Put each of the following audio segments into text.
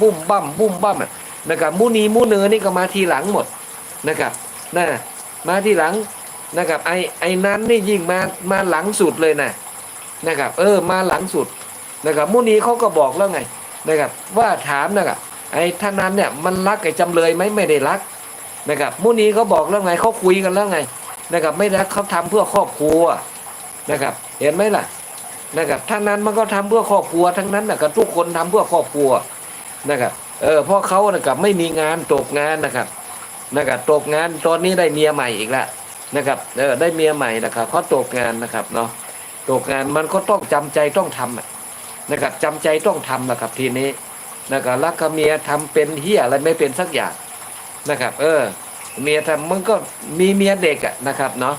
บุ้มบั้มบุ้มบั้มอะนะครับมุนีมุเนอนี่ก็มาทีหลังหมดนะครับนะมาทีหลังนะครับไอไอนั้นนี่ยิ่งมามาหลังสุดเลยนะนะครับเออมาหลังสุดนะครับมุนีเขาก็บอกแล้วไงนะครับว่าถามนะครับไอ้ท่านนั้นเนี่ยมันรักไอ้จำเลยไหมไม่ได้รักนะครับมุนีเขาบอกแล้วไงเขาคุยกันแล้วไงนะครับไม่รักเขาทำเพื่อครอบครัวนะครับเห็นไหมล่ะนะครับท่านนั้นมันก็ทำเพื่อครอบครัวทั้งนั้นนะครับทุกคนทำเพื่อครอบครัว นะครับเออเพราะเขานะครับไม่มีงานตกงานนะครับนะครับตกงานตอนนี้ได้เมียใหม่อีกแล้วนะครับเออได้เมียใหม่นะครับเขาตกงานนะครับเนาะตกงานมันก็ต้องจำใจต้องทำนะครับจำใจต้องทำนะครับทีนี้นะครับรักเมียทำเป็นเฮียอะไรไม่เป็นสักอย่างนะครับ เออ เมียทำมันก็มีเมียเด็กอะนะครับเนาะ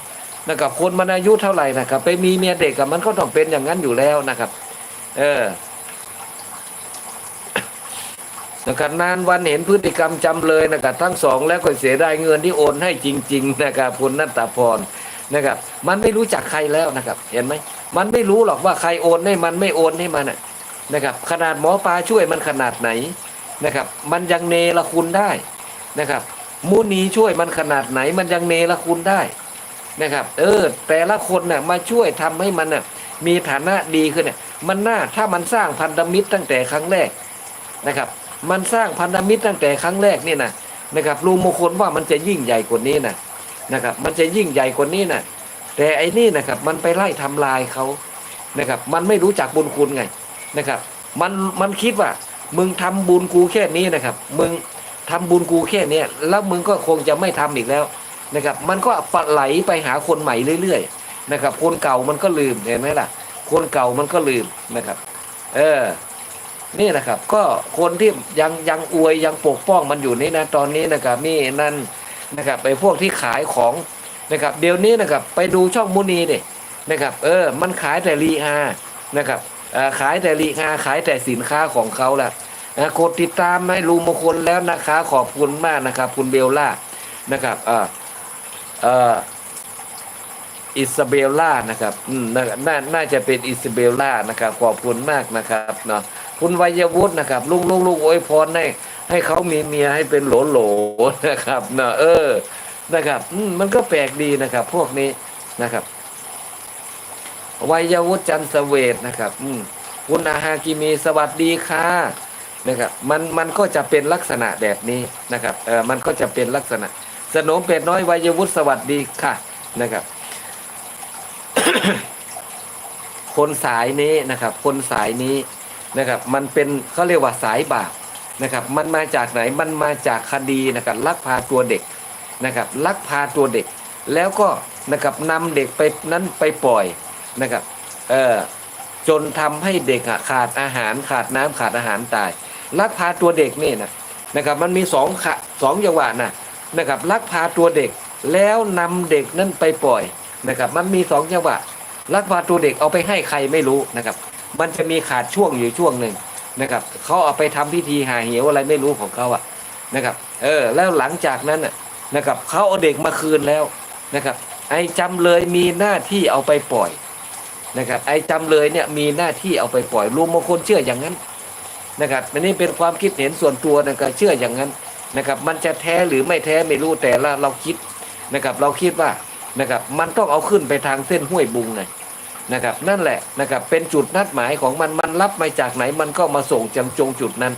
นะครับคนมันอายุเท่าไหร่นะครับ ไปมีเมียเด็กกับมันก็ต้องเป็นอย่างนั้นอยู่แล้วนะครับ เออ นะครับนานวันเห็นพฤติกรรมจำเลยนะครับทั้งสองแล้วก็เสียได้เงินที่โอนให้จริง ๆ นะครับคุณนัตตาพรนะครับ มันไม่รู้จักใครแล้วนะครับ เห็นไหมมันไม่รู้หรอกว่าใครโอนให้มันไม่โอนให้มันนะครับ ขนาดหมอปลาช่วยมันขนาดไหนนะครับ มันยังเนรคุณได้นะครับมุนีช่วยมันขนาดไหน มันยังเนรคุณได้นะครับ เออ แต่ละคนน่ะมาช่วยทำให้มันน่ะมีฐานะดีขึ้นเนี่ยมันน่าถ้ามันสร้างพันธมิตรตั้งแต่ครั้งแรกนะครับ มันสร้างพันธมิตรตั้งแต่ครั้งแรกนี่นะนะครับลุงมงคลว่ามันจะยิ่งใหญ่กว่านี้นะนะครับ มันจะยิ่งใหญ่กว่านี้นะแต่ไอ้นี่นะครับ มันไปไล่ทำลายเขานะครับ มันไม่รู้จักบุญคุณไงนะครับ มันมันคิดว่า มึงทำบุญกูแค่นี้นะครับ มึงทำบุญกูแค่เนี้ยแล้วมึงก็คงจะไม่ทำอีกแล้วนะครับ มันก็ปะไหลไปหาคนใหม่เรื่อยๆนะครับ คนเก่ามันก็ลืมเห็นไหมล่ะ คนเก่ามันก็ลืมนะครับ เออ นี่นะครับ ก็คนที่ยังยังอวยยังปกป้องมันอยู่นี่นะตอนนี้นะครับนี่นั่นนะครับไปพวกที่ขายของนะครับ เดี๋ยวนี้นะครับไปดูช่องมุนีเนี่ยนะครับ เออ มันขายแต่รีอานะครับขายแต่รีอาขายแต่สินค้าของเขาแหละนะกดติดตามให้ลุงมงคลแล้วนะคะ ขอบคุณมากนะครับ คุณเบลล่านะครับอ่าเอ่ออิซาเบลล่านะครับ อืมน่าน่าน่าจะเป็นอิซาเบลล่านะครับ ขอบคุณมากนะครับเนาะ คุณวัยวุฒินะครับลุงลุงลุงอวยพรให้ให้เขามีเมียให้เป็นโหลโหลนะครับนาะเออนะครับมมันก็แปลกดีนะครับ พวกนี้นะครับ วัยวุฒิจันเสเวตนะครับอืมคุณอาฮากิมีสวัสดีค่ะนะครับมันมันก็จะเป็นลักษณะแบบนี้นะครับเออมันก็จะเป็นลักษณะ สนมเป็ดน้อยวัยวุฒิสวัสดีค่ะนะครับ คนสายนี้นะครับ คนสายนี้ นะครับมันเป็นเขาเรียกว่าสายบาปนะครับมันมาจากไหนมันมาจากคดีนะครับลักพาตัวเด็กนะครับลักพาตัวเด็ก แล้วก็นะครับนำเด็กไปนั้นไปปล่อยนะครับเออจนทำให้เด็กขาดอาหารขาดน้ำขาดอาหารตายลักพาตัวเด็กนี่นะนะครับมันมีสองขะสองจังหวะนะนะครับลักพาตัวเด็กแล้วนำเด็กนั้นไปปล่อยนะครับมันมีสองจังหวะลักพาตัวเด็กเอาไปให้ใครไม่รู้นะครับ มันจะมีขาดช่วงอยู่ช่วงหนึ่งนะครับเขาเอาไปทำพิธีหาเหวอะไรไม่รู้ของเขาอะนะครับ เออแล้วหลังจากนั้นนะครับเขาเอาเด็กมาคืนแล้วนะครับ ไอ้จำเลยมีหน้าที่เอาไปปล่อยนะครับไอ้จำเลยเนี่ยมีหน้าที่เอาไปปล่อยลุงมงคลเชื่ออย่างนั้นนะครับอันนี้เป็นความคิดเห็นส่วนตัวนะครับเชื่ออย่างนั้นนะครับ มันจะแท้หรือไม่แท้ไม่รู้แต่ละเราคิดนะครับ เราคิดว่านะครับ มันต้องเอาขึ้นไปทางเส้นห้วยบุงไง นะครับนั่นแหละนะครับเป็นจุดนัดหมายของมันมันรับมาจากไหนมันก็มาส่งจำจงจุดนั้น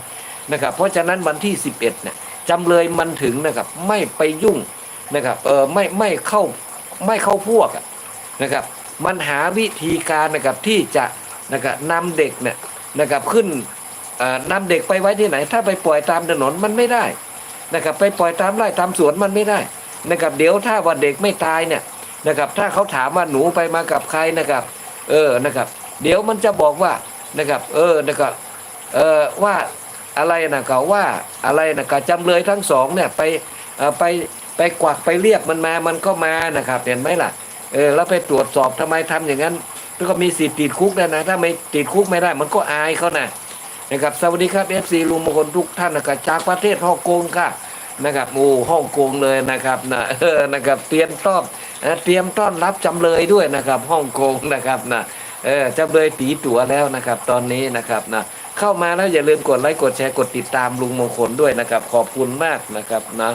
นะครับเพราะฉะนั้นวันที่ 11เนี่ยจำเลยมันถึงนะครับไม่ไปยุ่งนะครับเออไม่ไม่เข้าไม่เข้าพวกนะครับมันหาวิธีการนะครับที่จะนะครับนำเด็กเนี่ยนะครับขึ้นนำเด็กไปไว้ที่ไหน ถ้าไปปล่อยตามถนนมันไม่ได้นะครับไปปล่อยตามไร่ตามสวนมันไม่ได้นะครับเดี๋ยวถ้าว่าเด็กไม่ตายเนี่ยนะครับถ้าเขาถามว่าหนูไปมากับใครนะครับ เออนะครับ เดี๋ยวมันจะบอกว่านะครับ เออนะครับเออว่าอะไรนะก็ว่าอะไรนะก็จำเลยทั้งสองเนี่ยไปไปไปกวักไปเรียกมันมามันก็มานะครับ เห็นไหมล่ะเออแล้วไปตรวจสอบทำไมทำอย่างนั้นแล้วก็มีสิทธิ์ติดคุกนะนะ ถ้าไม่ติดคุกไม่ได้ มันก็อายเขานะนะครับสวัสดีครับเอฟซีลุงมงคลทุกท่านนะครับจากประเทศฮ่องกงค่ะ นะครับโอ้ฮ่องกงเลยนะครับนะเออนะครับเตรียมต้อนเตรียมต้อนรับจำเลยด้วยนะครับฮ่องกงนะครับนะเออจำเลยตีตั๋วแล้วนะครับ ตอนนี้นะครับนะเข้ามาแล้วอย่าลืมกดไลค์กดแชร์กดติดตามลุงมงคลด้วยนะครับ ขอบคุณมากนะครับนะ